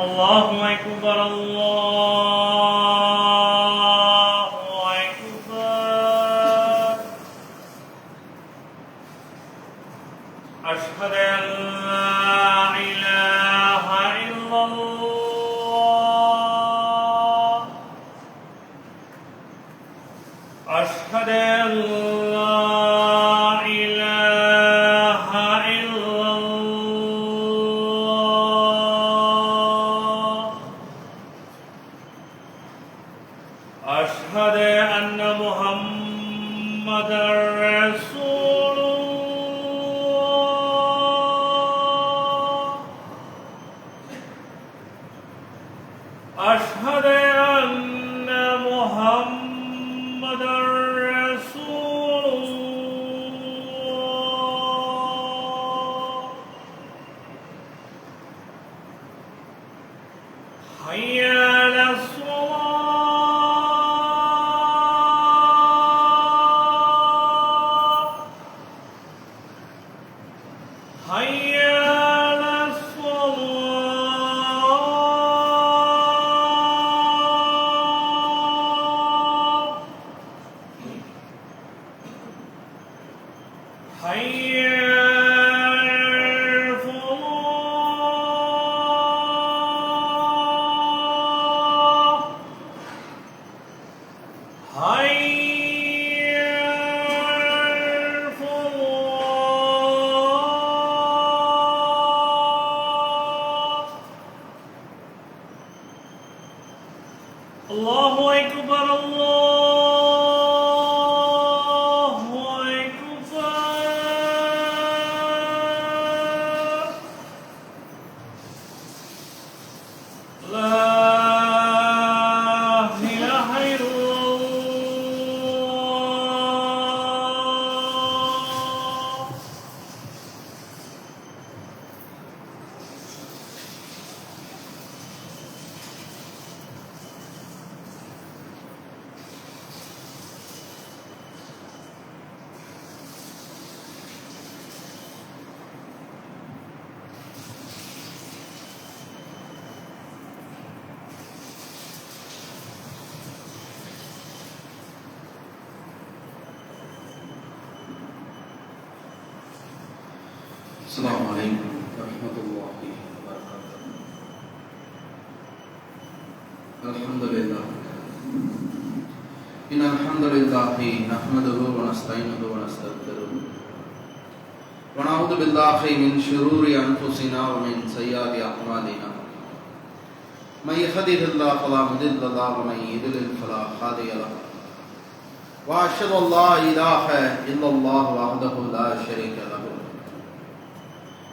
الله أكبر الله السلام عليكم ورحمة الله وبركاته. الحمد لله. إن الحمد لله نحمده ونستعينه ونستغفره. ونعوذ بالله من شرور أنفسنا ومن سيئات أعمالنا. من يهده الله فلا مضل له ومن يضلل فلا هادي له. وأشهد أن لا إله إلا الله وحده لا شريك له.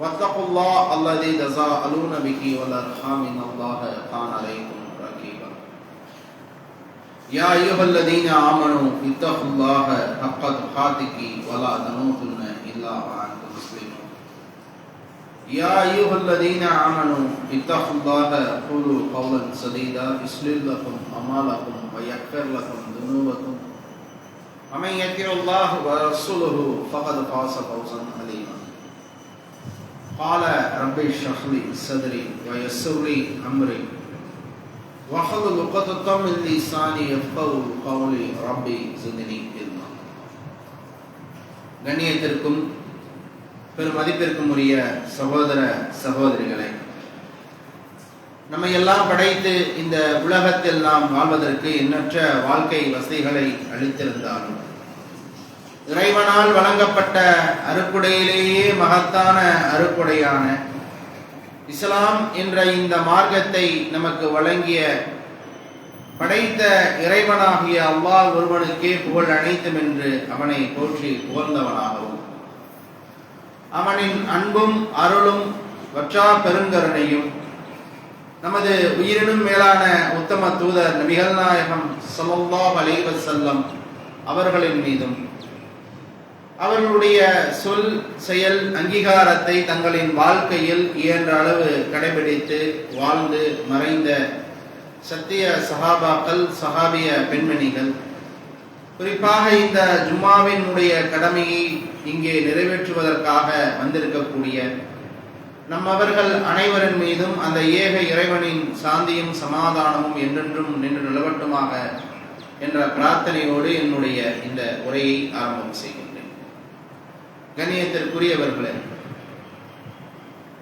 واتقوا الله الذي تساءلون به والارحام ان الله كان عليكم رقيبا. يا ايها الذين امنوا اتقوا الله حق تقاته ولا تموتن الا وانتم مسلمون. يا ايها الذين امنوا اتقوا الله قولوا قولا سديدا يصلح لكم اعمالكم ويغفر لكم ذنوبكم. ومن يطع الله ورسوله فقد فاز فوزا عليما قال رب اشرح لي صدري ويسر لي امري واحلل عقدة من لساني يفقهوا قولي ربي زدني علما கண்ணியத்திற்கும் பெரும் மதிப்பிற்கும் உரிய சகோதர சகோதரிகளே நம்மை எல்லாம் படைத்து இந்த உலகத்தில் நாம் வாழ்வதற்கு எண்ணற்ற வாழ்க்கை வசதிகளை அளித்திருந்தாலும் இறைவனால் வழங்கப்பட்ட அருக்குடையிலேயே மகத்தான அருக்குடையான இஸ்லாம் என்ற இந்த மார்க்கத்தை நமக்கு வழங்கிய படைத்த இறைவனாகிய அல்லாஹ் ஒருவனுக்கே புகழ் அனைத்தும் என்று அவனை போற்றி புகழ்ந்தவனாகவும் அவனின் அன்பும் அருளும் வற்றா பெருங்கருணையும் நமது உயிரினும் மேலான உத்தம தூதர் நபிகள் நாயகம் ஸல்லல்லாஹு அலைஹி அவர்களின் மீதும். அவர்களுடைய சொல் செயல் அங்கீகாரத்தை தங்களின் வாழ்க்கையில் இயன்ற அளவு கடைபிடித்து வாழ்ந்து மறைந்த சத்திய சஹாபாக்கள் சஹாபிய பெண்மணிகள். குறிப்பாக இந்த ஜும்மாவினுடைய கடமையை இங்கே நிறைவேற்றுவதற்காக வந்திருக்கக்கூடிய நம்மவர்கள் அனைவரின் மீதும் அந்த ஏக இறைவனின் சாந்தியும் சமாதானமும் என்றென்றும் நின்று நிலவட்டுமாக என்ற பிரார்த்தனையோடு என்னுடைய இந்த உரையை ஆரம்பம் செய்கின்றேன் கண்ணியத்திற்குரியவர்களே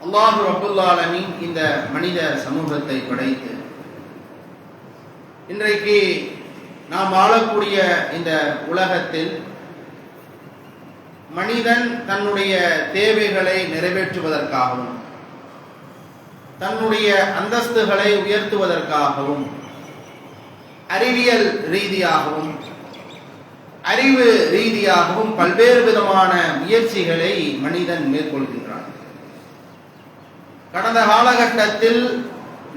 அல்லாஹு ரபுல்லாலமின் இந்த மனித சமூகத்தை படைத்து இன்றைக்கு நாம் வாழக்கூடிய இந்த உலகத்தில் மனிதன் தன்னுடைய தேவைகளை நிறைவேற்றுவதற்காகவும் தன்னுடைய அந்தஸ்துகளை உயர்த்துவதற்காகவும் அறிவியல் ரீதியாகவும் அறிவு ரீதியாகவும் பல்வேறு விதமான முயற்சிகளை மனிதன் மேற்கொள்கின்றான். கடந்த காலகட்டத்தில்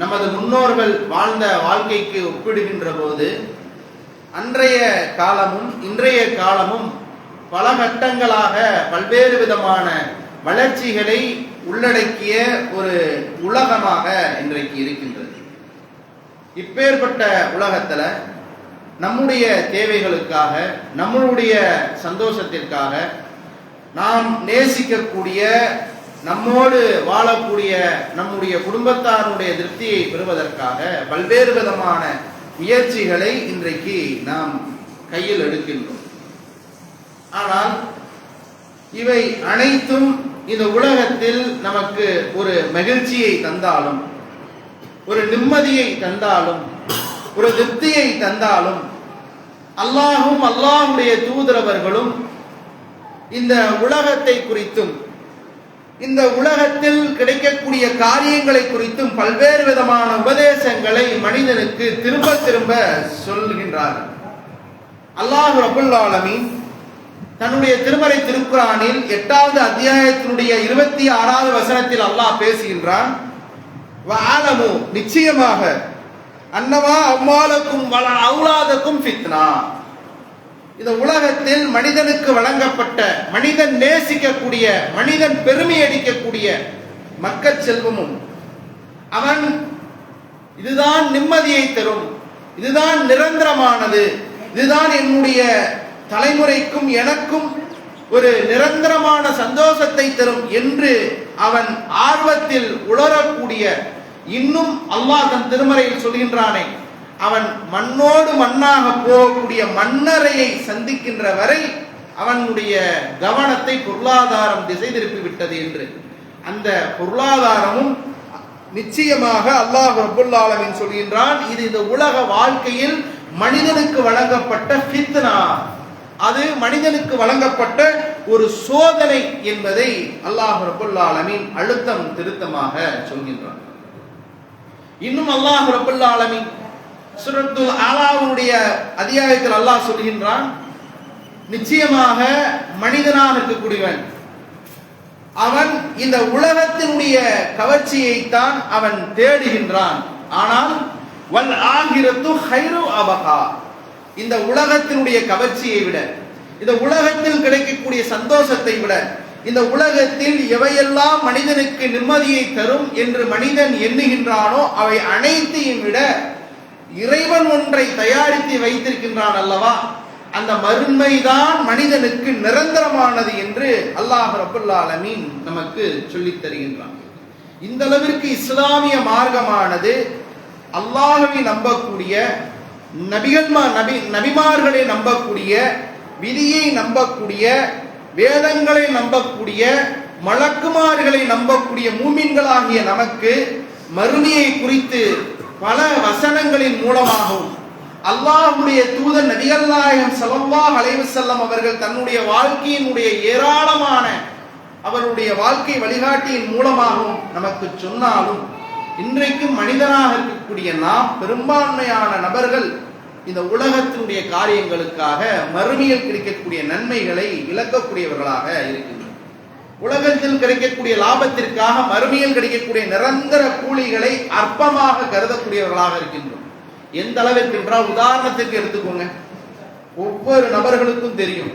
நமது முன்னோர்கள் வாழ்ந்த வாழ்க்கைக்கு ஒப்பிடுகின்ற போது அன்றைய காலமும் இன்றைய காலமும் பல கட்டங்களாக பல்வேறு விதமான வளர்ச்சிகளை உள்ளடக்கிய ஒரு உலகமாக இன்றைக்கு இருக்கின்றது. இப்பேற்பட்ட உலகத்தில் நம்முடைய தேவைகளுக்காக நம்மளுடைய சந்தோஷத்திற்காக நாம் நேசிக்கக்கூடிய நம்மோடு வாழக்கூடிய நம்முடைய குடும்பத்தாருடைய திருப்தியை பெறுவதற்காக பல்வேறு விதமான முயற்சிகளை இன்றைக்கு நாம் கையில் எடுக்கின்றோம். ஆனால் இவை அனைத்தும் இந்த உலகத்தில் நமக்கு ஒரு மகிழ்ச்சியை தந்தாலும் ஒரு நிம்மதியை தந்தாலும் ஒரு திருப்தியை தந்தாலும் அல்லாஹும் அல்லாஹுடைய தூதரவர்களும் இந்த உலகத்தை குறித்தும் இந்த உலகத்தில் கிடைக்கக்கூடிய காரியங்களை குறித்தும் பல்வேறு விதமான உபதேசங்களை மனிதனுக்கு திரும்ப திரும்ப சொல்கின்றார்கள். அல்லாஹு ரபுல் ஆலமின் தன்னுடைய திருமறை திருக்குறானில் எட்டாவது அத்தியாயத்தினுடைய இருபத்தி ஆறாவது வசனத்தில் அல்லாஹ் பேசுகின்றான். ஆலமு நிச்சயமாக அன்னவா அம்மாளுக்கும் வள அவுலாதக்கும் ஃபித்னா. இந்த உலகத்தில் மனிதனுக்கு வழங்கப்பட்ட மனிதன் நேசிக்கக்கூடிய மனிதன் பெருமை அடிக்கக்கூடிய மக்கள் செல்வமும் அவன் இதுதான் நிம்மதியை தரும் இதுதான் நிரந்தரமானது இதுதான் என்னுடைய தலைமுறைக்கும் எனக்கும் ஒரு நிரந்தரமான சந்தோஷத்தை தரும் என்று அவன் ஆர்வத்தில் உளரக்கூடிய இன்னும் அல்லாஹ் தன் திருமறையில் சொல்கின்றானே அவன் மண்ணோடு மண்ணாக போகக்கூடிய மண்ணறையை சந்திக்கின்ற வரை அவனுடைய கவனத்தை பொருளாதாரம் திசை திருப்பி விட்டது என்று. அந்த பொருளாதாரமும் நிச்சயமாக அல்லாஹ் ரபுல்லாலமின் சொல்கின்றான் இது இந்த உலக வாழ்க்கையில் மனிதனுக்கு வழங்கப்பட்ட ஃபித்னா. அது மனிதனுக்கு வழங்கப்பட்ட ஒரு சோதனை என்பதை அல்லாஹ் ரபுல்லாலமின் அழுத்தம் திருத்தமாக சொல்கின்றான். இன்னும் அல்லாஹ் ரபுல்லாலமின் சுரத்துல் ஆலாவுடைய அத்தியாயத்தில் அல்லாஹ் சொல்கின்றான் நிச்சயமாக மனிதனாக இருக்கக்கூடியவன் அவன் இந்த உலகத்தினுடைய கவர்ச்சியைத்தான் அவன் தேடுகின்றான். ஆனால் வல் ஆகிரத்து ஹைரு அபகா இந்த உலகத்தினுடைய கவர்ச்சியை விட இந்த உலகத்தில் கிடைக்கக்கூடிய சந்தோஷத்தை விட இந்த உலகத்தில் எவையெல்லாம் மனிதனுக்கு நிம்மதியை தரும் என்று மனிதன் எண்ணுகின்றானோ அவை அனைத்தையும் விட இறைவன் ஒன்றை தயாரித்து வைத்திருக்கின்றான் அல்லவா? அந்த மறுமைதான் மனிதனுக்கு நிரந்தரமானது என்று அல்லாஹ் ரபுல்லாலமீன் நமக்கு சொல்லித் தருகின்றான். இந்த அளவிற்கு இஸ்லாமிய மார்க்கமானது அல்லாஹவை நம்பக்கூடிய நபிகள் நபி நபிமார்களை நம்பக்கூடிய விதியை நம்பக்கூடிய வேதங்களை நம்பக்கூடிய மலக்குமார்களை நம்பக்கூடிய மூமின்களாகிய நமக்கு மறுமையை குறித்து பல வசனங்களின் மூலமாகவும் அல்லாஹுடைய தூதர் நபிகள் நாயகம் ஸல்லல்லாஹு அலைஹி வஸல்லம் அவர்கள் தன்னுடைய வாழ்க்கையினுடைய ஏராளமான அவருடைய வாழ்க்கை வழிகாட்டியின் மூலமாகவும் நமக்கு சொன்னாலும் இன்றைக்கும் மனிதனாக இருக்கக்கூடிய நாம் பெரும்பான்மையான நபர்கள் இந்த உலகத்தினுடைய காரியங்களுக்காக மறுமையில் கிடைக்கக்கூடிய நன்மைகளை இழக்கக்கூடியவர்களாக இருக்கின்றனர். உலகத்தில் கிடைக்கக்கூடிய லாபத்திற்காக மறுமையில் கிடைக்கக்கூடிய நிரந்தர கூலிகளை அற்பமாக கருதக்கூடியவர்களாக இருக்கின்றோம் எந்த அளவிற்கு என்றால் உதாரணத்துக்கு எடுத்துக்கோங்க. ஒவ்வொரு நபர்களுக்கும் தெரியும்.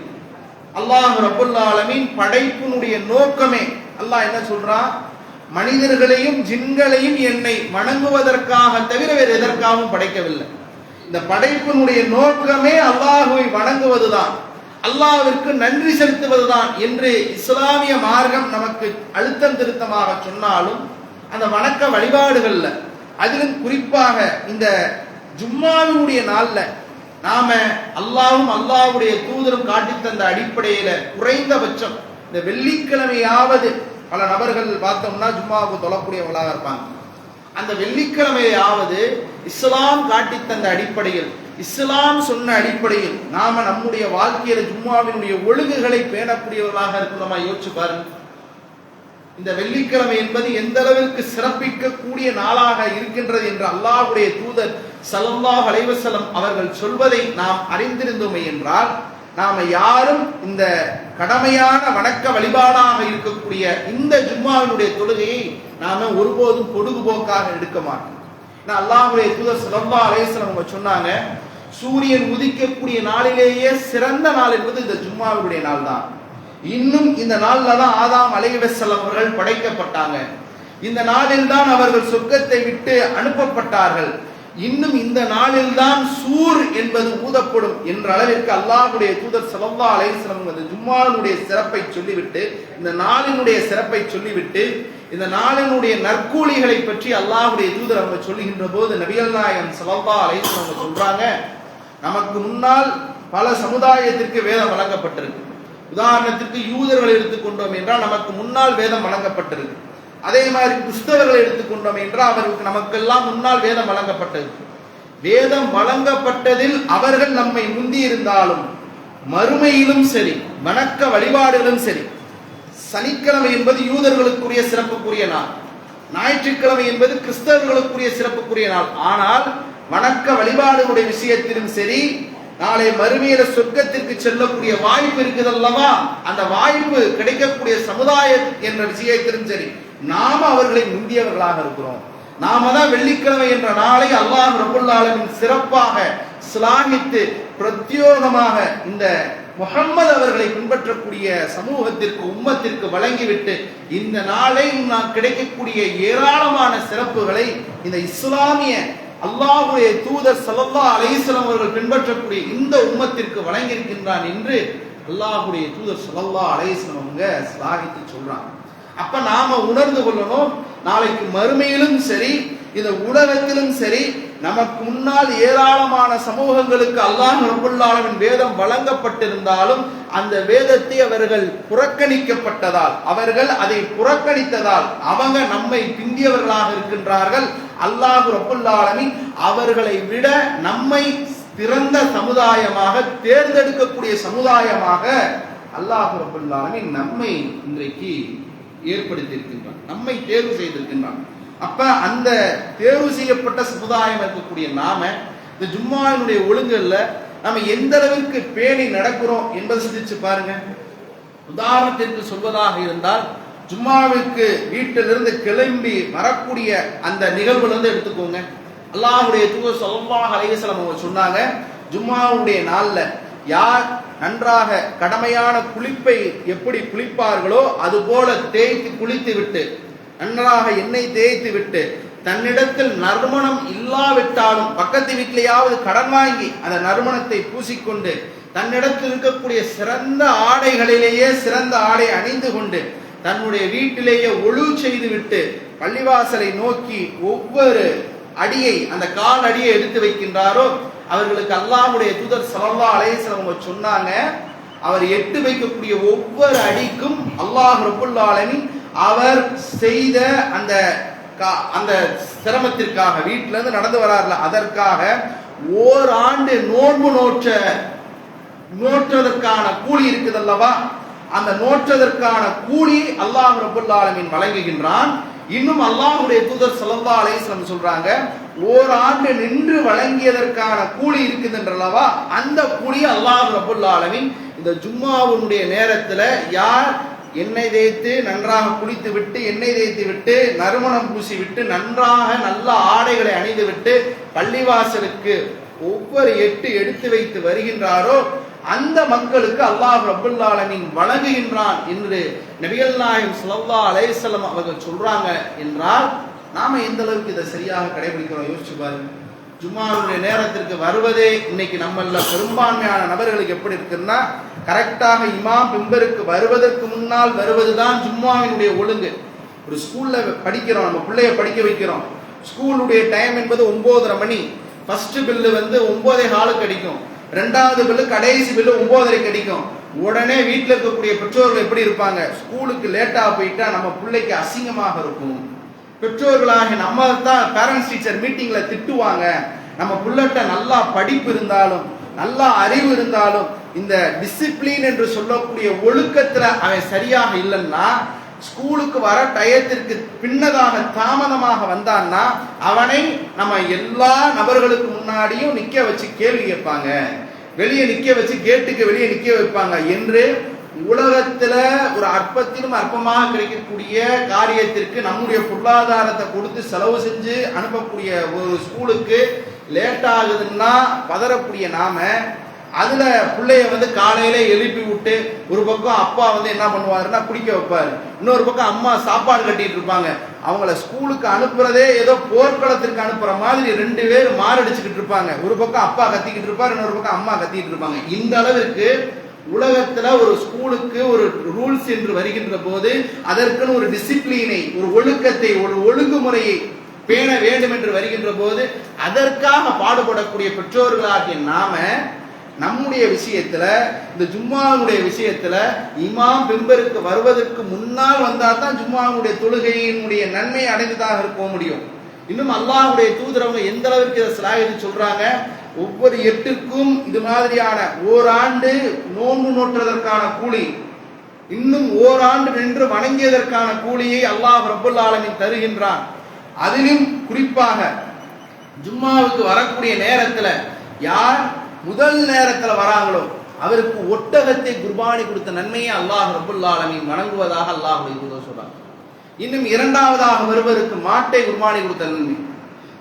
அல்லாஹ் ரபுல்லாலமின் படைப்பினுடைய நோக்கமே அல்லாஹ் என்ன சொல்றான் மனிதர்களையும் ஜின்களையும் என்னை வணங்குவதற்காக தவிர வேறு எதற்காகவும் படைக்கவில்லை. இந்த படைப்பினுடைய நோக்கமே அல்லாஹுவை வணங்குவதுதான். அல்லாவிற்கு நன்றி செலுத்துவதுதான் என்று இஸ்லாமிய மார்க்கம் நமக்கு அழுத்தம் திருத்தமாக சொன்னாலும் அந்த வணக்க வழிபாடுகள்ல அதிலும் குறிப்பாக இந்த ஜும்மாவினுடைய நாள்ல நாம அல்லாவும் அல்லாஹ்வுடைய தூதரும் காட்டித் தந்த அடிப்படையில குறைந்தபட்சம் இந்த வெள்ளிக்கிழமையாவது பல நபர்கள் பார்த்தோம்னா ஜும்மாவுக்கு தொழக்கூடியவங்களாக இருப்பாங்க. அந்த வெள்ளிக்கிழமையாவது இஸ்லாம் காட்டித் தந்த அடிப்படையில் இஸ்லாம் சொன்ன அடிப்படையில் நாம நம்முடைய வாழ்க்கையில ஜும்மாவினுடைய ஒழுங்குகளை பேணக்கூடியவர்களாக இருக்கிறோமா யோசிச்சு பாருங்க. இந்த வெள்ளிக்கிழமை என்பது எந்த அளவிற்கு சிறப்பிக்கக்கூடிய நாளாக இருக்கின்றது என்று அல்லாஹ்வுடைய தூதர் ஸல்லல்லாஹு அலைவசலம் அவர்கள் சொல்வதை நாம் அறிந்திருந்தோமே என்றால் நாம யாரும் இந்த கடமையான வணக்க வழிபாடாக இருக்கக்கூடிய இந்த ஜும்மாவினுடைய தொழுகையை நாம ஒருபோதும் பொழுதுபோக்காக எடுக்க மாட்டோம். ஏன்னா அல்லாஹ்வுடைய தூதர் ஸல்லல்லாஹு அலேசன் அவங்க சொன்னாங்க சூரியன் உதிக்கக்கூடிய நாளிலேயே சிறந்த நாள் என்பது இந்த ஜும்மாவுடைய நாள் தான் இன்னும் இந்த நாளில் தான் ஆதாம் அலைவசல்லம் அவர்கள் படைக்கப்பட்டாங்க. இந்த நாளில் தான் அவர்கள் சொர்க்கத்தை விட்டு அனுப்பப்பட்டார்கள். இன்னும் இந்த நாளில் தான் சூர் என்பது ஊதப்படும் என்ற அளவிற்கு அல்லாஹுடைய தூதர் ஸல்லல்லாஹு அலைஹி அந்த ஜும்மாவினுடைய சிறப்பை சொல்லிவிட்டு இந்த நாளினுடைய சிறப்பை சொல்லிவிட்டு இந்த நாளினுடைய நற்கூலிகளை பற்றி அல்லாஹுடைய தூதர் அவங்க சொல்லுகின்ற போது நபிகள் நாயகம் ஸல்லல்லாஹு அலைஹி அவங்க சொல்றாங்க நமக்கு முன்னால் பல சமுதாயத்திற்கு வேதம் வழங்கப்பட்டிருக்கு. உதாரணத்திற்கு யூதர்களை எடுத்துக்கொண்டோம் என்றால் நமக்கு முன்னால் வேதம் வழங்கப்பட்டிருக்கு. அதே மாதிரி கிறிஸ்தவர்களை எடுத்துக்கொண்டோம் என்றால் அவர்களுக்கு நமக்கெல்லாம் முன்னால் வேதம் வழங்கப்பட்டது. வேதம் வழங்கப்பட்டதில் அவர்கள் நம்மை முந்தி இருந்தாலும் மறுமையிலும் சரி வணக்க வழிபாடுகளும் சரி சனிக்கிழமை என்பது யூதர்களுக்குரிய சிறப்புக்குரிய நாள் ஞாயிற்றுக்கிழமை என்பது கிறிஸ்தவர்களுக்குரிய சிறப்புக்குரிய நாள். ஆனால் வணக்க வழிபாடுகளுடைய விஷயத்திலும் சரி நாளை மறுமையில சொர்க்கத்திற்கு செல்லக்கூடிய வாய்ப்பு இருக்குது அல்லவா அந்த வாய்ப்பு கிடைக்கக்கூடிய சமுதாயம் என்ற விஷயத்திலும் சரி நாம அவர்களை முந்தியவர்களாக இருக்கிறோம். நாம தான் வெள்ளிக்கிழமை என்ற நாளை அல்லாஹ் ரபுல் சிறப்பாக ஸ்லாகித்து பிரத்யோகமாக இந்த முகம்மது அவர்களை பின்பற்றக்கூடிய சமூகத்திற்கு உம்மத்திற்கு வழங்கிவிட்டு இந்த நாளை நாம் கிடைக்கக்கூடிய ஏராளமான சிறப்புகளை இந்த இஸ்லாமிய அல்லாஹுடைய தூதர் ஸல்லல்லாஹு அலைஹி அவர்கள் பின்பற்றக்கூடிய இந்த உம்மத்திற்கு வழங்கியிருக்கின்றான் என்று அல்லாஹுடைய தூதர் ஸல்லல்லாஹு அலைஹி அவங்க ஸ்லாகித்து சொல்றாங்க. அப்ப நாம உணர்ந்து கொள்ளணும். நாளைக்கு மறுமையிலும் சரி இந்த உலகத்திலும் சரி நமக்கு முன்னால் ஏராளமான சமூகங்களுக்கு அல்லாஹ் ரபுல் வேதம் வழங்கப்பட்டிருந்தாலும் அந்த வேதத்தை அவர்கள் புறக்கணிக்கப்பட்டதால் அவர்கள் அதை புறக்கணித்ததால் அவங்க நம்மை பிந்தியவர்களாக இருக்கின்றார்கள். அல்லாஹ் ரபுல் அவர்களை விட நம்மை சிறந்த சமுதாயமாக தேர்ந்தெடுக்கக்கூடிய சமுதாயமாக அல்லாஹ் ரபுல் நம்மை இன்றைக்கு ஏற்படுத்தியிருக்கின்றான். நம்மை தேர்வு செய்திருக்கின்றான். அப்ப அந்த தேர்வு செய்யப்பட்ட சமுதாயம் இருக்கக்கூடிய நாம இந்த ஜும்மாவினுடைய ஒழுங்குல நம்ம எந்த அளவிற்கு பேணி நடக்கிறோம் என்பதை சிந்திச்சு பாருங்க. உதாரணத்திற்கு சொல்வதாக இருந்தால் ஜும்மாவிற்கு வீட்டிலிருந்து கிளம்பி வரக்கூடிய அந்த நிகழ்வுல இருந்து எடுத்துக்கோங்க. அல்லாஹுடைய தூதர் சொல்லமாக அலைஹி அவங்க சொன்னாங்க ஜும்மாவுடைய நாள்ல யார் நன்றாக கடமையான குளிப்பை எப்படி குளிப்பார்களோ அதுபோல தேய்த்து குளித்து விட்டு நன்றாக எண்ணெய் தேய்த்து விட்டு தன்னிடத்தில் நறுமணம் இல்லாவிட்டாலும் பக்கத்து வீட்டிலேயாவது கடன் வாங்கி அந்த நறுமணத்தை பூசிக்கொண்டு தன்னிடத்தில் இருக்கக்கூடிய சிறந்த ஆடைகளிலேயே சிறந்த ஆடை அணிந்து கொண்டு தன்னுடைய வீட்டிலேயே ஒழு செய்து விட்டு பள்ளிவாசலை நோக்கி ஒவ்வொரு அடியை அந்த கால் அடியை எடுத்து வைக்கின்றாரோ அவர்களுக்கு அல்லாஹுடைய தூதர் சலல்லா அலேசலவங்க சொன்னாங்க அவர் எட்டு வைக்கக்கூடிய ஒவ்வொரு அடிக்கும் அல்லாஹ் ரப்புல் அவர் செய்த அந்த கா- அந்த சிரமத்திற்காக வீட்டில இருந்து நடந்து வராருல அதற்காக ஓராண்டு நோன்பு நோற்ற நோற்றதற்கான கூலி இருக்குது அல்லவா அந்த நோற்றதற்கான கூலி அல்லாஹ் ரபுல்லாலமின் வழங்குகின்றான். இன்னும் அல்லாஹுடைய தூதர் ஸல்லல்லாஹு அலைஹி சொல்றாங்க ஓராண்டு நின்று வழங்கியதற்கான கூலி இருக்குதுன்றல்லவா? அந்த கூலி அல்லாஹ் ரபுல் இந்த ஜும்மாவுடைய நேரத்துல யார் எண்ணெய் தேய்த்து நன்றாக குளித்து விட்டு எண்ணெய் தேய்த்து விட்டு நறுமணம் பூசி விட்டு நன்றாக நல்ல ஆடைகளை அணிந்து விட்டு பள்ளிவாசலுக்கு ஒவ்வொரு எட்டு எடுத்து வைத்து வருகின்றாரோ அந்த மக்களுக்கு அல்லாஹ் ரபுல் வழங்குகின்றான் என்று நபிகள் நாயம் சுல்லா அலேசல்லம் அவர்கள் சொல்றாங்க என்றால் நாம எந்த அளவுக்கு இதை சரியாக கடைபிடிக்கிறோம்? யோசிச்சு பாருங்க. ஜும்மாவுடைய நேரத்திற்கு வருவதே இன்னைக்கு நம்மள பெரும்பான்மையான நபர்களுக்கு எப்படி இருக்குன்னா கரெக்டாக இமாம் பிம்பருக்கு வருவதற்கு முன்னால் வருவதுதான் ஜும்மாவினுடைய ஒழுங்கு. ஒரு ஸ்கூல்ல படிக்கிறோம் நம்ம பிள்ளைய படிக்க வைக்கிறோம். ஸ்கூலுடைய டைம் என்பது ஒன்பதரை மணி. ஃபர்ஸ்ட் பில்லு வந்து ஒன்பதே காலுக்கு அடிக்கும். ரெண்டாவது பில்லு கடைசி பில்லு ஒன்பதரைக்கு அடிக்கும். உடனே வீட்டில் இருக்கக்கூடிய பெற்றோர்கள் எப்படி இருப்பாங்க? ஸ்கூலுக்கு லேட்டாக போயிட்டா நம்ம பிள்ளைக்கு அசிங்கமாக இருக்கும். பெற்றோர்களாக நம்ம தான் பேரண்ட்ஸ் டீச்சர் மீட்டிங்கில் திட்டுவாங்க. நம்ம புள்ளட்ட நல்லா படிப்பு இருந்தாலும் நல்லா அறிவு இருந்தாலும் இந்த டிசிப்ளின் என்று சொல்லக்கூடிய ஒழுக்கத்தில் அவன் சரியாக இல்லைன்னா ஸ்கூலுக்கு வர டயத்திற்கு பின்னதாக தாமதமாக வந்தான்னா அவனை நம்ம எல்லா நபர்களுக்கு முன்னாடியும் நிற்க வச்சு கேள்வி கேட்பாங்க. வெளியே நிக்க வச்சு கேட்டுக்கு வெளியே நிக்க வைப்பாங்க என்று உலகத்துல ஒரு அற்பத்திலும் அற்பமாக கிடைக்கக்கூடிய காரியத்திற்கு நம்முடைய பொருளாதாரத்தை கொடுத்து செலவு செஞ்சு அனுப்பக்கூடிய ஒரு ஸ்கூலுக்கு லேட் ஆகுதுன்னா பதறக்கூடிய நாம அதுல பிள்ளைய வந்து காலையில எழுப்பி விட்டு ஒரு பக்கம் அப்பா வந்து என்ன பண்ணுவாருன்னா குடிக்க வைப்பாரு. இன்னொரு பக்கம் அம்மா சாப்பாடு கட்டிட்டு இருப்பாங்க. அவங்கள ஸ்கூலுக்கு அனுப்புறதே ஏதோ போர்க்களத்திற்கு அனுப்புற மாதிரி ரெண்டு பேர் மாரடிச்சுக்கிட்டு இருப்பாங்க. ஒரு பக்கம் அப்பா கத்திக்கிட்டு இருப்பாரு இன்னொரு பக்கம் அம்மா கத்திக்கிட்டு இருப்பாங்க. இந்த அளவிற்கு உலகத்துல ஒரு ஸ்கூலுக்கு ஒரு ரூல்ஸ் என்று வருகின்ற போது அதற்குன்னு ஒரு டிசிப்ளினை ஒரு ஒழுக்கத்தை ஒரு ஒழுங்குமுறையை பேண வேண்டும் என்று வருகின்ற போது அதற்காக பாடுபடக்கூடிய பெற்றோர்களாகிய நாம நம்முடைய விஷயத்துல இந்த ஜும்மாவுடைய விஷயத்துல இமாம் பிம்பருக்கு வருவதற்கு முன்னால் வந்தால் தான் ஜும்மாவுடைய தொழுகையினுடைய நன்மை அடைந்ததாக இருக்க முடியும். இன்னும் அல்லாஹுடைய தூதரவங்க எந்த அளவுக்கு இதை சிலாகித்து சொல்றாங்க? ஒவ்வொரு எட்டுக்கும் இது மாதிரியான ஓராண்டு நோன்பு நோற்றதற்கான கூலி இன்னும் ஓராண்டு நின்று வணங்கியதற்கான கூலியை அல்லாஹ் ரபுல் ஆலமின் தருகின்றான். அதிலும் குறிப்பாக ஜும்மாவுக்கு வரக்கூடிய நேரத்துல யார் முதல் நேரத்தில் வராங்களோ அவருக்கு ஒட்டகத்தை குர்பானி கொடுத்த நன்மையை அல்லாஹ் ரபுல்லாலமின் வணங்குவதாக அல்லாஹ் சொல்றாங்க. இன்னும் இரண்டாவதாக வருவதற்கு மாட்டை குர்பானி கொடுத்த நன்மை.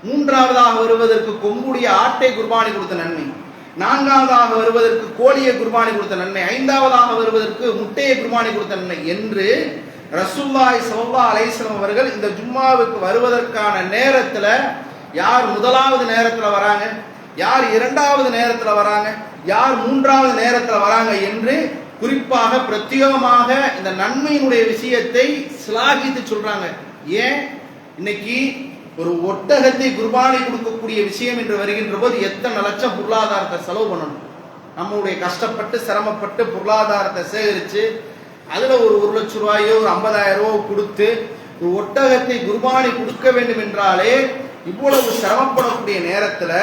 மூன்றாவதாக வருவதற்கு கொம்புடைய ஆட்டை குர்பானி கொடுத்த நன்மை. நான்காவதாக வருவதற்கு கோழியை குர்பானி கொடுத்த நன்மை. ஐந்தாவதாக வருவதற்கு முட்டையை குர்பானி கொடுத்த நன்மை என்று ரசூல்லாய் சல்லா அலைஸ்லம் அவர்கள் இந்த ஜும்மாவுக்கு வருவதற்கான நேரத்தில் யார் முதலாவது நேரத்தில் வராங்க? யார் இரண்டாவது நேரத்தில் வராங்க? யார் மூன்றாவது நேரத்தில் வராங்க என்று குறிப்பாக பிரத்யேகமாக இந்த நன்மையினுடைய விஷயத்தை சிலாகித்து சொல்றாங்க. ஏன்? இன்னைக்கு ஒரு ஒட்டகத்தை குர்பானை கொடுக்கக்கூடிய விஷயம் என்று வருகின்ற போது எத்தனை லட்சம் பொருளாதாரத்தை செலவு பண்ணணும்? நம்மளுடைய கஷ்டப்பட்டு சிரமப்பட்டு பொருளாதாரத்தை சேகரித்து அதில் ஒரு ஒரு லட்ச ரூபாயோ ஒரு ஐம்பதாயிரம் ரூபாய் கொடுத்து ஒரு ஒட்டகத்தை குர்பானி கொடுக்க வேண்டும் என்றாலே இவ்வளவு சிரமப்படக்கூடிய நேரத்தில்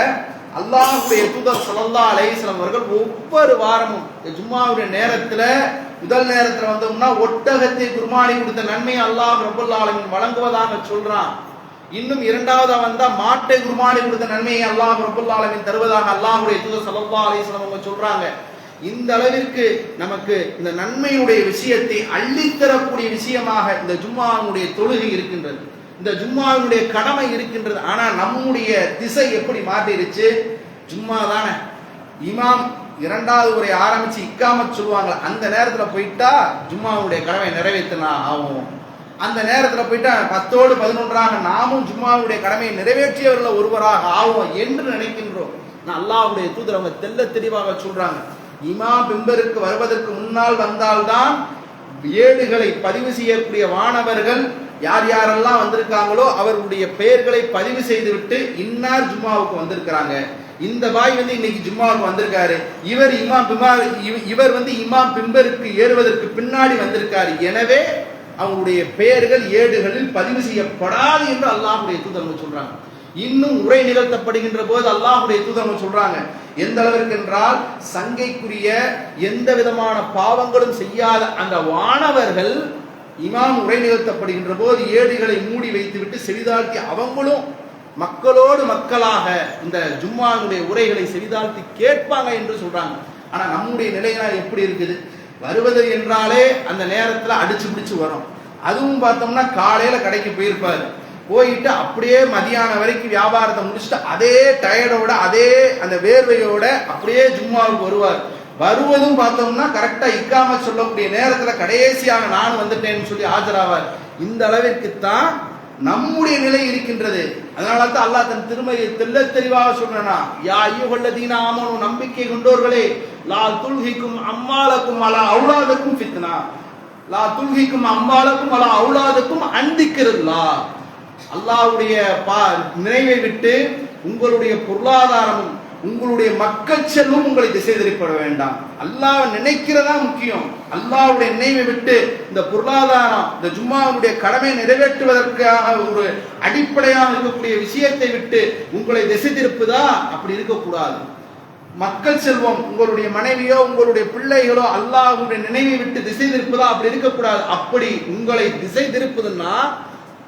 அல்லாஹுடைய தூதர் ஸல்லல்லாஹு அலைஹி அவர்கள் ஒவ்வொரு வாரமும் ஜும்மாவுடைய நேரத்துல முதல் நேரத்துல வந்தோம்னா ஒட்டகத்தை குருமானி கொடுத்த நன்மையை அல்லாஹ் ரப்பல் ஆலமீன் வழங்குவதாக சொல்றான். இன்னும் இரண்டாவதா வந்தா மாட்டை குருமானி கொடுத்த நன்மையை அல்லாஹ் ரப்பல் ஆலமீன் தருவதாக அல்லாஹுடைய தூதர் ஸல்லல்லாஹு அலைஹி அவங்க சொல்றாங்க. இந்த அளவிற்கு நமக்கு இந்த நன்மையுடைய விஷயத்தை அள்ளித்தரக்கூடிய விஷயமாக இந்த ஜும்மாவுடைய தொழுகை இருக்கின்றது. இந்த ஜும்மாவினுடைய கடமை இருக்கின்றது. ஆனால் நம்முடைய திசை எப்படி மாறிடுச்சு? ஜும்மா தானே இமாம் இரண்டாவது முறை ஆரம்பிச்சு இக்காம சொல்லுவாங்க. அந்த நேரத்தில் போயிட்டா ஜும்மாவுடைய கடமை நிறைவேற்றினா ஆகும். அந்த நேரத்தில் போயிட்டா பத்தோடு பதினொன்றாக நாமும் ஜும்மாவுடைய கடமையை நிறைவேற்றியவர்கள் ஒருவராக ஆவோம் என்று நினைக்கின்றோம். நான் அல்லாஹ்வுடைய தூதர் அவங்க தெல்ல தெளிவாக சொல்றாங்க. இமாம் பிம்பருக்கு வருவதற்கு முன்னால் வந்தால்தான் ஏடுகளை பதிவு செய்யக்கூடிய வானவர்கள் யார் யாரெல்லாம் வந்திருக்காங்களோ அவர்களுடைய பெயர்களை பதிவு செய்துவிட்டு இன்னார் ஜும்மாவுக்கு வந்திருக்கிறாங்க. இந்த பாய் வந்து இன்னைக்கு ஜும்மாவுக்கு வந்திருக்காரு. இவர் இமாம் பிமா இவர் வந்து இமாம் பிம்பருக்கு ஏறுவதற்கு பின்னாடி வந்திருக்காரு. எனவே அவங்களுடைய பெயர்கள் ஏடுகளில் பதிவு செய்யப்படாது என்று அல்லாஹுடைய தூதர்கள் சொல்றாங்க. இன்னும் உரை நிகழ்த்தப்படுகின்ற போது அல்லாஹுடைய தூதர்கள் சொல்றாங்க. எந்த அளவிற்கு என்றால் சங்கைக்குரிய எந்த விதமான பாவங்களும் செய்யாத அந்த வானவர்கள் இமாம் உரை நிகழ்த்தப்படுகின்ற போது ஏடுகளை மூடி வைத்துவிட்டு செவிதாழ்த்தி அவங்களும் மக்களோடு மக்களாக இந்த ஜும்மாவுடைய உரைகளை செவிதாழ்த்தி கேட்பாங்க என்று சொல்றாங்க. ஆனா நம்முடைய நிலையினால் எப்படி இருக்குது? வருவது என்றாலே அந்த நேரத்துல அடிச்சு பிடிச்சு வரும். அதுவும் பார்த்தோம்னா காலையில கடைக்கு போயிருப்பாரு. போயிட்டு அப்படியே மதியானம் வரைக்கும் வியாபாரத்தை முடிச்சுட்டு அதே டயர்டோட அதே அந்த வேர்வையோட அப்படியே ஜும்மாவுக்கு வருவார். வருவதும் பார்த்தோம்னா கரெக்டா இக்காம சொல்லக்கூடிய நேரத்துல கடைசியாக நான் வந்துட்டேன்னு சொல்லி ஆஜராவார். இந்த அளவிற்கு தான் நம்முடைய நிலை இருக்கின்றது. அதனால தான் அல்லாஹ் தன் திருமையை தெல்ல தெளிவாக சொல்றனா யா ஐயோகல்ல ஆமனு நம்பிக்கை கொண்டோர்களே லா துல்ஹிக்கும் அம்மாளுக்கும் அலா அவுலாதக்கும் ஃபித்னா. லா துல்ஹிக்கும் அம்மாளுக்கும் அலா அவுலாதக்கும் அந்திக்கிறல்லா அல்லாஹ்வுடைய பா நினைவை விட்டு உங்களுடைய பொருளாதாரமும் உங்களுடைய மக்கள் செல்வம் உங்களை திசை திருப்பட வேண்டாம். அல்லாஹ் நினைக்கிறதா முக்கியம். அல்லாஹ்வுடைய நினைவை விட்டு இந்த பொருளாதாரம் இந்த ஜும்மாவுடைய கடமை நிறைவேற்றுவதற்காக ஒரு அடிப்படையாக இருக்கக்கூடிய விஷயத்தை விட்டு உங்களை திசை திருப்புதா? அப்படி இருக்கக்கூடாது. மக்கள் செல்வம் உங்களுடைய மனைவியோ உங்களுடைய பிள்ளைகளோ அல்லாஹ்வுடைய நினைவை விட்டு திசை திருப்புதா? அப்படி இருக்கக்கூடாது. அப்படி உங்களை திசை திருப்புதுன்னா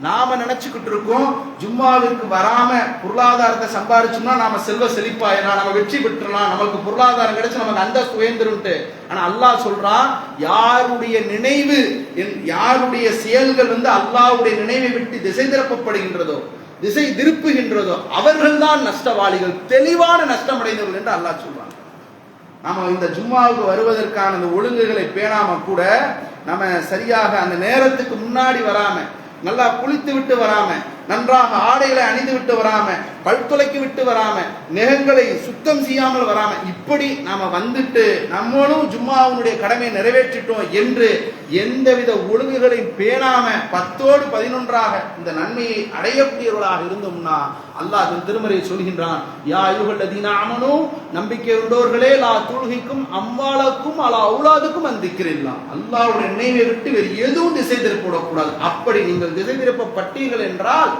நாம நினைச்சுக்கிட்டு இருக்கோம் ஜும்மாவிற்கு வராம பொருளாதாரத்தை சம்பாரிச்சோம்னா நாம செல்வ செழிப்பாயிடலாம் நம்ம வெற்றி பெற்றலாம் நமக்கு பொருளாதாரம் கிடைச்சு நமக்கு அந்த உயர்ந்துருன்ட்டு ஆனா அல்லாஹ் சொல்றான் யாருடைய நினைவு என்- யாருடைய செயல்கள் வந்து அல்லாவுடைய நினைவை விட்டு திசை திருப்பப்படுகின்றதோ திசை திருப்புகின்றதோ அவர்கள்தான் நஷ்டவாளிகள் தெளிவான நஷ்டம் அடைந்தவர்கள் என்று அல்லாஹ் சொல்றான். நாம இந்த ஜும்மாவுக்கு வருவதற்கான அந்த ஒழுங்குகளை பேணாம கூட நம்ம சரியாக அந்த நேரத்துக்கு முன்னாடி வராம நல்லா குளித்து விட்டு வராம நன்றாக ஆடைகளை அணிந்து விட்டு வராம பல் துளைக்கு விட்டு வராம நெகங்களை சுத்தம் செய்யாமல் வராம இப்படி நாம வந்துட்டு நம்மளும் ஜும்மாவுடைய கடமையை நிறைவேற்றிட்டோம் என்று எந்தவித ஒழுங்குகளையும் பேணாம பத்தோடு பதினொன்றாக இந்த நன்மையை அடையக்கூடியவர்களாக இருந்தோம்னா அல்லாஹ் அதன் திருமறையை சொல்கின்றான் யா ஐயுகல்லதீன ஆமனு நம்பிக்கை உள்ளவர்களே லா துல்கிக்கும் அம்மாளுக்கும் அலா அவுலாதுக்கும் அந்திக்கிறீர்களாம் அல்லாவுடைய நினைவை விட்டு வேறு எதுவும் திசை திருப்பக்கூடாது அப்படி நீங்கள் திசை திருப்பப்பட்டீர்கள் என்றால்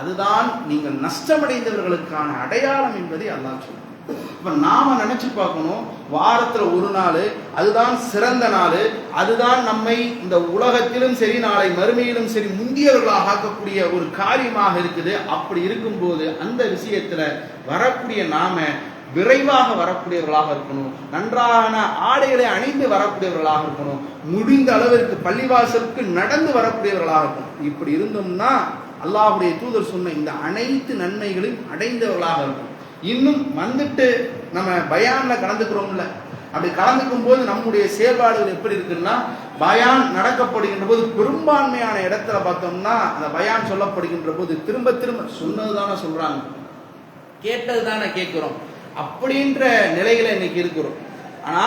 அதுதான் நீங்கள் நஷ்டமடைந்தவர்களுக்கான அடையாளம் என்பதை அல்லாஹ் சொல்லுங்கள் இப்ப நாம நினைச்சு பார்க்கணும் வாரத்துல ஒரு நாள் அதுதான் சிறந்த நாள் அதுதான் நம்மை இந்த உலகத்திலும் சரி நாளை மறுமையிலும் சரி முந்தியவர்களாக ஆக்கக்கூடிய ஒரு காரியமாக இருக்குது. அப்படி இருக்கும்போது அந்த விஷயத்துல வரக்கூடிய நாம விரைவாக வரக்கூடியவர்களாக இருக்கணும். நன்றான ஆடைகளை அணிந்து வரக்கூடியவர்களாக இருக்கணும். முடிந்த அளவிற்கு பள்ளிவாசலுக்கு நடந்து வரக்கூடியவர்களாக இருக்கணும். இப்படி இருந்தோம்னா அல்லாஹுடைய தூதர் சொன்ன இந்த அனைத்து நன்மைகளையும் அடைந்தவர்களாக இருக்கும் இன்னும் வந்துட்டு நம்ம பயான்ல கலந்துக்கிறோம்ல அப்படி கலந்துக்கும் போது நம்முடைய செயல்பாடுகள் எப்படி இருக்குன்னா பயான் நடக்கப்படுகின்ற போது பெரும்பான்மையான இடத்துல பார்த்தோம்னா அந்த பயான் சொல்லப்படுகின்ற போது திரும்ப திரும்ப சொன்னது தானே சொல்றாங்க. கேட்டது தானே கேட்கிறோம். அப்படின்ற நிலையில இன்னைக்கு இருக்கிறோம். ஆனா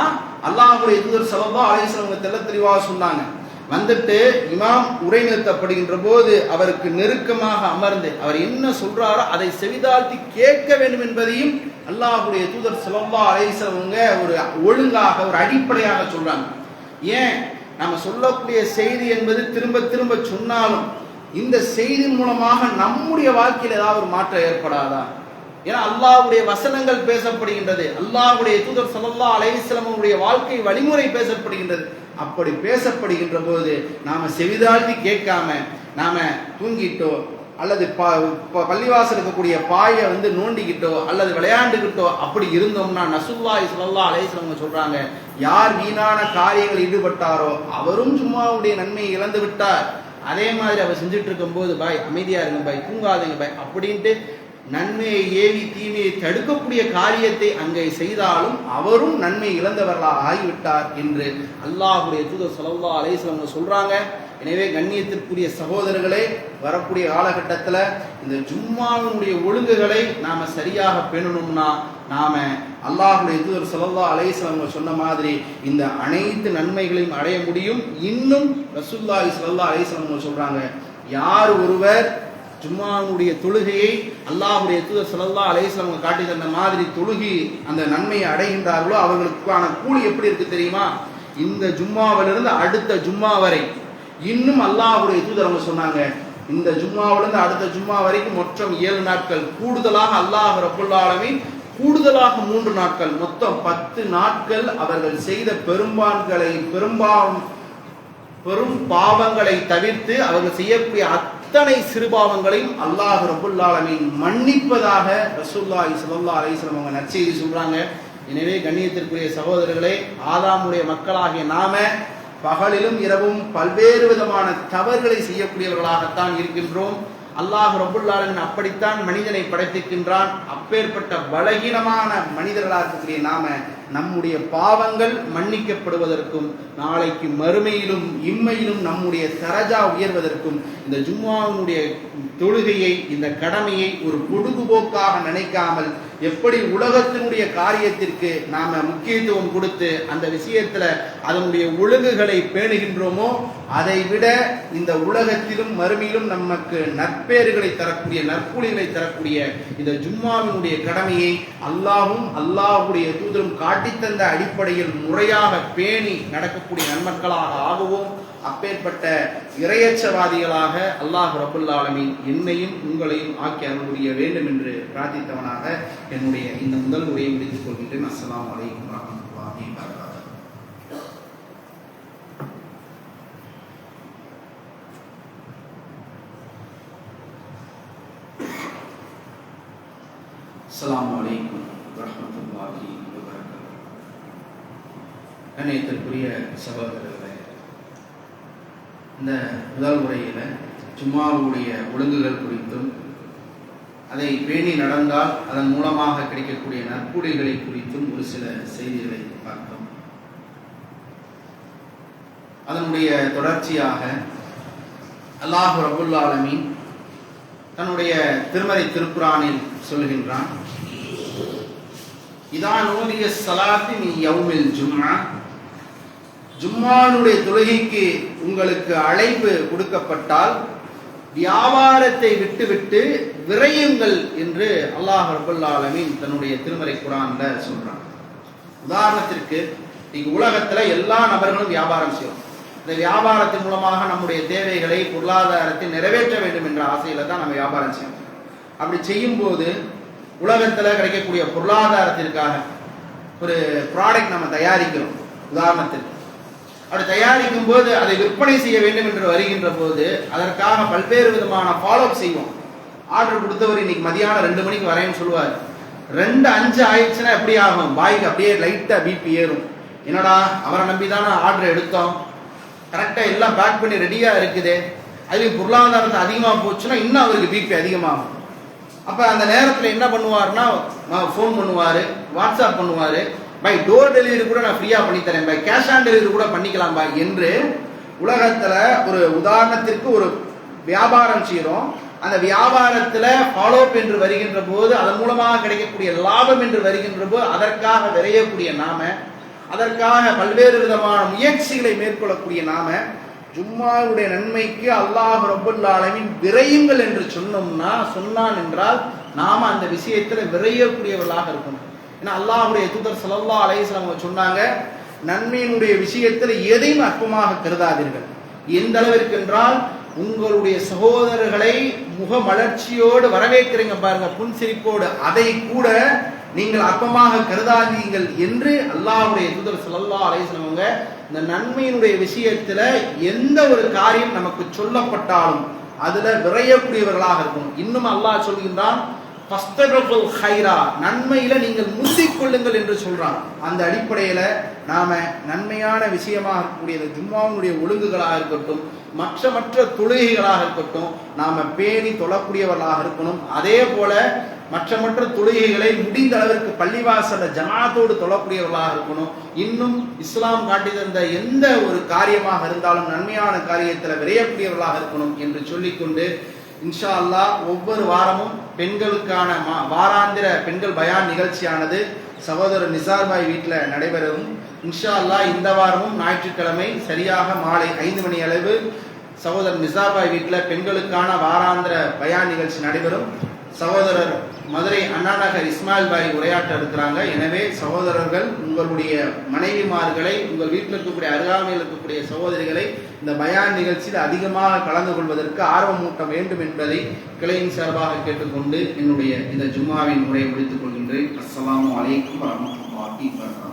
அல்லாஹுடைய தூதர் ஸல்லல்லாஹு அலைஹி தெல்ல தெளிவாக சொன்னாங்க. வந்துட்டு இமாம் உரை நிறுத்தப்படுகின்ற போது அவருக்கு நெருக்கமாக அமர்ந்து அவர் என்ன சொல்றாரோ அதை செவிதாழ்த்தி கேட்க வேண்டும் என்பதையும் அல்லாஹுடைய தூதர் சிலம்பா அலைஹி ஒரு ஒழுங்காக ஒரு அடிப்படையாக சொல்றாங்க. ஏன்? நம்ம சொல்லக்கூடிய செய்தி என்பது திரும்ப திரும்ப சொன்னாலும் இந்த செய்தி மூலமாக நம்முடைய வாழ்க்கையில் ஏதாவது ஒரு மாற்றம் ஏற்படாதா? ஏன்னா அல்லாவுடைய வசனங்கள் பேசப்படுகின்றது அல்லாஹ்வுடைய தூதர் ஸல்லல்லாஹு அலைஹி வாழ்க்கை வழிமுறை பேசப்படுகின்றது. அப்படி பேசப்படுகின்ற போது நாம செவிதாழ்த்தி கேட்காம நாம தூங்கிட்டோ அல்லது ப- பள்ளிவாசல் இருக்கக்கூடிய பாயை வந்து நோண்டிக்கிட்டோ அல்லது விளையாண்டுக்கிட்டோ அப்படி இருந்தோம்னா நசுல்லா இஸ்லல்லா அலேஸ்லவங்க வஸல்லம் சொல்றாங்க யார் வீணான காரியங்கள் ஈடுபட்டாரோ அவரும் சும்மாவுடைய நன்மையை இழந்து விட்டார். அதே மாதிரி அவர் செஞ்சுட்டு இருக்கும்போது பாய் அமைதியா இருங்க பாய் தூங்காதீங்க பாய் அப்படின்ட்டு நன்மையை ஏவி தீமையை தடுக்கக்கூடிய காரியத்தை அங்கே செய்தாலும் அவரும் நன்மை இழந்தவர்களாக ஆகிவிட்டார் என்று அல்லாஹுடைய தூதர் ஸல்லல்லாஹு அலைஹி சொல்றாங்க. எனவே கண்ணியத்திற்குரிய சகோதரர்களே வரக்கூடிய காலகட்டத்தில் இந்த ஜும்மாவினுடைய ஒழுங்குகளை நாம சரியாக பேணணும்னா நாம அல்லாஹுடைய தூதர் சலல்லா அலைஹி சொன்ன மாதிரி இந்த அனைத்து நன்மைகளையும் அடைய முடியும். இன்னும் ரசுல்லா ஸல்லல்லாஹு அலைஹி வஸல்லம் சொல்றாங்க யார் ஒருவர் ஜும்மாவுடைய தொழுகையை அல்லாஹ்வுடைய தூதர் ஸல்லல்லாஹு அலைஹி அவங்க காட்டி தந்த மாதிரி தொழுகி அந்த நன்மையை அடைகின்றார்களோ அவர்களுக்கான கூலி எப்படி இருக்கு தெரியுமா? இந்த ஜும்மாவிலிருந்து அடுத்த ஜும்மா வரை. இன்னும் அல்லாஹுடைய தூதர் அவங்க சொன்னாங்க இந்த ஜும்மாவிலிருந்து அடுத்த ஜும்மா வரைக்கும் மொத்தம் ஏழு நாட்கள். கூடுதலாக அல்லாஹ் ரப்புல் கூடுதலாக மூன்று நாட்கள். மொத்தம் பத்து நாட்கள் அவர்கள் செய்த பெரும்பான்களை பெரும்பாலும் பெரும் பாவங்களை தவிர்த்து அவர்கள் செய்யக்கூடிய அத்தனை சிறுபாவங்களையும் அல்லாஹ் ரபுல்லாலமின் மன்னிப்பதாக ரசூலுல்லாஹி சல்லா அலிஸ்லம் அவங்க நற்செய்தி சொல்றாங்க. எனவே கண்ணியத்திற்குரிய சகோதரர்களே ஆதாமுடைய மக்களாகிய நாம பகலிலும் இரவும் பல்வேறு விதமான தவறுகளை செய்யக்கூடியவர்களாகத்தான் இருக்கின்றோம். அல்லாஹ் ரபுல்லாலன் அப்படித்தான் மனிதனை படைத்திருக்கின்றான். அப்பேற்பட்ட பலகீனமான மனிதர்களாக இருக்கக்கூடிய நாம நம்முடைய பாவங்கள் மன்னிக்கப்படுவதற்கும் நாளைக்கு மறுமையிலும் இம்மையிலும் நம்முடைய தரஜா உயர்வதற்கும் இந்த ஜும்மாவினுடைய தொழுகையை இந்த கடமையை ஒரு பொழுதுபோக்காக நினைக்காமல் எப்படி உலகத்தினுடைய காரியத்திற்கு நாம முக்கியத்துவம் கொடுத்து அந்த விஷயத்துல அதனுடைய ஒழுங்குகளை பேணுகின்றோமோ அதை விட இந்த உலகத்திலும் மறுமையிலும் நமக்கு நற்பேறுகளை தரக்கூடிய நற்புலிகளை தரக்கூடிய இந்த ஜும்மாவினுடைய கடமையை அல்லாவும் அல்லாஹுடைய தூதரும் காட்டித்தந்த அடிப்படையில் முறையாக பேணி நடக்கக்கூடிய நன்மக்களாக ஆகுவோம். அப்பேற்பட்ட இரையச்சவாதிகளாக அல்லாஹ் ரபுல்லாலமி என்னையும் உங்களையும் ஆக்கி அருள்புரிய வேண்டும் என்று பிரார்த்தித்தவனாக என்னுடைய இந்த முதல் உரையை முடித்துக் கொள்கின்றேன். அஸ்லாம் வலைக்கம் வரஹ்மத்துல்லாஹி வபரகாத்துஹு. அஸ்ஸலாமு அலைக்கும் வரஹ்மத்துல்லாஹி கண்ணியத்திற்குரிய சகோதரர்களே இந்த முதல் உரையில் ஜும்மாவுடைய ஒழுங்குகள் குறித்தும் அதை பேணி நடந்தால் அதன் மூலமாக கிடைக்கக்கூடிய நற்கூலிகளை குறித்தும் ஒரு சில செய்திகளை பார்த்தோம். அதனுடைய தொடர்ச்சியாக அல்லாஹ் ரபுல்லாலமி தன்னுடைய திருமறை திருக்குறானில் சொல்கின்றான் இதான் நூலிய சலாத்தின் நீ ஜும்மா. ஜும்மானுடைய தொழுகைக்கு உங்களுக்கு அழைப்பு கொடுக்கப்பட்டால் வியாபாரத்தை விட்டுவிட்டு விரையுங்கள் என்று அல்லாஹ் ரபுல் ஆலமீன் தன்னுடைய திருமறை குரான்ல சொல்றான். உதாரணத்திற்கு நீங்க உலகத்துல எல்லா நபர்களும் வியாபாரம் செய்யும் இந்த வியாபாரத்தின் மூலமாக நம்முடைய தேவைகளை பொருளாதாரத்தை நிறைவேற்ற வேண்டும் என்ற ஆசையில தான் நம்ம வியாபாரம் செய்யணும். அப்படி செய்யும் போது உலகத்துல கிடைக்கக்கூடிய பொருளாதாரத்திற்காக ஒரு ப்ராடக்ட் நம்ம தயாரிக்கிறோம். உதாரணத்திற்கு அப்படி தயாரிக்கும் போது அதை விற்பனை செய்ய வேண்டும் என்று வருகின்ற போது அதற்காக பல்வேறு விதமான ஃபாலோ செய்வோம். ஆர்டர் கொடுத்தவர் இன்னைக்கு மதியானம் ரெண்டு மணிக்கு வரேன்னு சொல்லுவார். ரெண்டு அஞ்சு ஆயிடுச்சுன்னா எப்படி ஆகும்? பாய்க்கு அப்படியே லைட்டாக பிபி ஏறும். என்னடா அவரை நம்பி தானே ஆர்டர் எடுத்தோம் கரெக்டாக எல்லாம் பேக் பண்ணி ரெடியாக இருக்குது. அதுவே பொருளாதாரத்தை அதிகமாக போச்சுன்னா இன்னும் அவருக்கு பிபி அதிகமாகும். அப்போ அந்த நேரத்தில் என்ன பண்ணுவார்னா ஃபோன் பண்ணுவார் வாட்ஸ்அப் பண்ணுவார். பை டோர் டெலிவரி கூட நான் ஃப்ரீயாக பண்ணித்தரேன் பை கேஷ் ஆன் டெலிவரி கூட பண்ணிக்கலாம்பா என்று உலகத்தில் ஒரு உதாரணத்திற்கு ஒரு வியாபாரம் செய்கிறோம். அந்த வியாபாரத்தில் ஃபாலோ அப் என்று வருகின்ற போது அதன் மூலமாக கிடைக்கக்கூடிய லாபம் என்று வருகின்ற போது அதற்காக விரையக்கூடிய நாம அதற்காக பல்வேறு விதமான முயற்சிகளை மேற்கொள்ளக்கூடிய நாம ஜும்மாவுடைய நன்மைக்கு அல்லாஹ் ரபுல்லாலமின் விரையுங்கள் என்று சொன்னோம்னா சொன்னான் என்றால் நாம அந்த விஷயத்தில் விரையக்கூடியவர்களாக இருக்கணும். ஏன்னா அல்லாஹுடைய தூதர் சல்லா அலையம் அவங்க சொன்னாங்க நன்மையினுடைய விஷயத்தில் எதையும் அற்பமாக கருதாதீர்கள். எந்த அளவிற்கு என்றால் உங்களுடைய சகோதரர்களை முக மலர்ச்சியோடு வரவேற்கிறீங்க பாருங்க புன்சிரிப்போடு அதை கூட நீங்கள் அற்பமாக கருதாதீங்கள் என்று அல்லாஹுடைய தூதர் சல்லா அலையம் இந்த நன்மையினுடைய விஷயத்துல எந்த ஒரு காரியம் நமக்கு சொல்லப்பட்டாலும் அதுல விரையக்கூடியவர்களாக இருக்கும் இன்னும் அல்லாஹ் சொல்கின்றான் ஃபஸ்தகபுல் ஹைரா நன்மையில நீங்கள் முந்திக் கொள்ளுங்கள் என்று சொல்றான். அந்த அடிப்படையில நாம நன்மையான விஷயமாக இருக்கக்கூடிய ஜும்மாவுடைய ஒழுங்குகளாக இருக்கட்டும் மற்ற மற்ற தொழுகைகளாக இருக்கட்டும் நாம பேணி தொழக்கூடியவர்களாக இருக்கணும். அதே போல மற்ற மற்ற தொழுகைகளை முடிந்த அளவிற்கு பள்ளிவாசல ஜனாத்தோடு தொழக்கூடியவர்களாக இருக்கணும். இன்னும் இஸ்லாம் காட்டி தந்த எந்த ஒரு காரியமாக இருந்தாலும் நன்மையான காரியத்தில் விரையக்கூடியவர்களாக இருக்கணும் என்று சொல்லிக்கொண்டு இன்ஷா அல்லாஹ் ஒவ்வொரு வாரமும் பெண்களுக்கான மா- வாராந்திர பெண்கள் பயான் நிகழ்ச்சியானது சகோதரர் நிசார்பாய் வீட்டில் நடைபெறும். இன்ஷா அல்லாஹ் இந்த வாரமும் ஞாயிற்றுக்கிழமை சரியாக மாலை ஐந்து மணி அளவு சகோதரர் நிசார்பாய் வீட்டில் பெண்களுக்கான வாராந்திர பயான் நிகழ்ச்சி நடைபெறும். சகோதரர் மதுரை அண்ணா நகர் இஸ்மாயில் பாய் உரையாற்ற இருக்கிறாங்க எனவே சகோதரர்கள் உங்களுடைய மனைவிமார்களை உங்கள் வீட்டில் இருக்கக்கூடிய அருகாமையில் இருக்கக்கூடிய சகோதரிகளை இந்த பயான் நிகழ்ச்சியில் அதிகமாக கலந்து கொள்வதற்கு ஆர்வமூட்ட வேண்டும் என்பதை கிளையின் சார்பாக கேட்டுக்கொண்டு என்னுடைய இந்த ஜும்மாவின் உரையை முடித்துக் கொள்கின்றேன். அஸ்ஸலாமு வலைக்கம் வரமத்துல்லாஹி வபரகாத்துஹு.